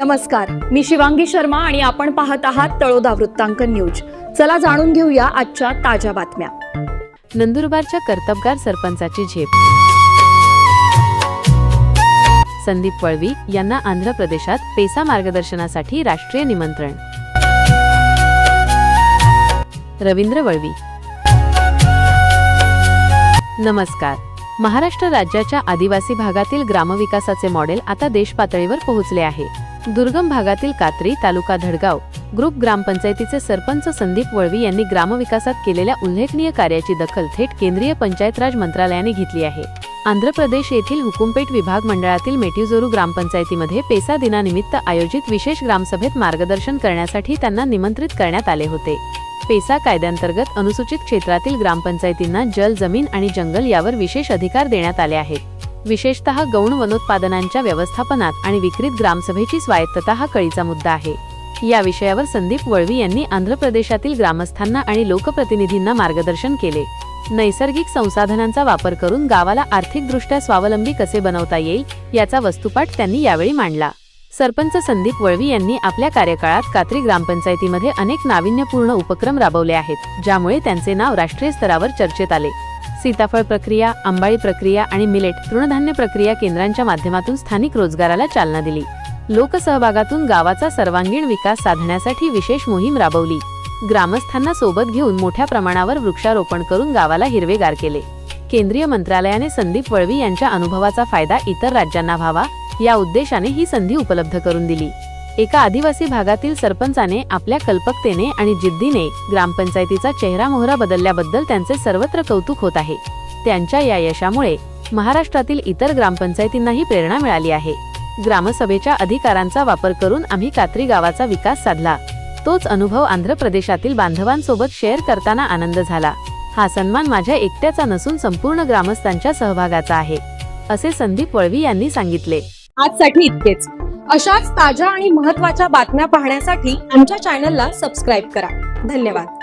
नमस्कार मी शिवांगी शर्मा आणि आपण पाहत आहात तळोदा वृत्तांकन न्यूज. चला जाणून घेऊया आजच्या ताज्या बातम्या. नंदुरबारच्या कर्तबगार सरपंचाची झेप. संदीप वळवी यांना आंध्र प्रदेशात पेसा मार्गदर्शनासाठी राष्ट्रीय निमंत्रण. रवींद्र वळवी. नमस्कार. महाराष्ट्र राज्याच्या आदिवासी भागातील ग्रामविकासाचे मॉडेल आता देशपातळीवर पोहोचले आहे. दुर्गम भागातील कात्री तालुका धडगाव ग्रुप ग्रामपंचायतीचे सरपंच संदीप वळवी यांनी ग्रामविकासात केलेल्या उल्लेखनीय कार्याची दखल थेट केंद्रीय पंचायत राज मंत्रालयाने घेतली आहे. आंध्र प्रदेश येथील हुकुमपेट विभाग मंडळातील मेट्युजोरू ग्रामपंचायतीमध्ये पेसा दिनानिमित्त आयोजित विशेष ग्रामसभेत मार्गदर्शन करण्यासाठी त्यांना निमंत्रित करण्यात आले होते. पेसा कायद्यांतर्गत अनुसूचित क्षेत्रातील ग्रामपंचायतींना जल जमीन आणि जंगल यावर विशेष अधिकार देण्यात आले आहेत. विशेषतः गौण वनोत्पादनांच्या व्यवस्थापनात आणि विक्रीत ग्रामसभेची स्वायत्तता हा कळीचा मुद्दा आहे. या विषयावर संदीप वळवी यांनी आंध्र प्रदेशातील ग्रामस्थांना आणि लोकप्रतिनिधींना मार्गदर्शन केले. नैसर्गिक संसाधनांचा वापर करून गावाला आर्थिकदृष्ट्या स्वावलंबी कसे बनवता येईल याचा वस्तुपाठ त्यांनी यावेळी मांडला. सरपंच संदीप वळवी यांनी आपल्या कार्यकाळात कात्री ग्रामपंचायतीमध्ये अनेक नाविन्यपूर्ण उपक्रम राबवले आहेत ज्यामुळे त्यांचे नाव राष्ट्रीय स्तरावर चर्चेत आले. सीताफळ प्रक्रिया आंबाळी प्रक्रिया आणि मिलेट तृणधान्य प्रक्रिया केंद्रांच्या माध्यमातून स्थानिक रोजगाराला चालना दिली. लोकसहभागातून गावाचा सर्वांगीण विकास साधण्यासाठी विशेष मोहीम राबवली. ग्रामस्थांना सोबत घेऊन मोठ्या प्रमाणावर वृक्षारोपण करून गावाला हिरवेगार केले. केंद्रीय मंत्रालयाने संदीप वळवी यांच्या अनुभवाचा फायदा इतर राज्यांना व्हावा या उद्देशाने ही संधी उपलब्ध करून दिली. एका आदिवासी भागातील सरपंचाने आपल्या कल्पकतेने आणि जिद्दीने ग्रामपंचायतीचा चेहरा मोहरा बदलल्याबद्दल त्यांचे सर्वत्र कौतुक होत आहे. त्यांच्या या यशामुळे महाराष्ट्रातील इतर ग्रामपंचायतींनाही प्रेरणा मिळाली आहे. ग्रामसभेच्या अधिकारांचा वापर करून आम्ही कात्री गावाचा विकास साधला. तोच अनुभव आंध्र प्रदेशातील बांधवांसोबत शेअर करताना आनंद झाला. हा सन्मान माझ्या एकट्याचा नसून संपूर्ण ग्रामस्थांच्या सहभागाचा आहे असे संदीप वळवी यांनी सांगितले. आजसाठी इतकेच. अशाच ताज्या आणि महत्त्वाच्या बातम्या पाहण्यासाठी आमच्या चॅनलला सबस्क्राईब करा. धन्यवाद.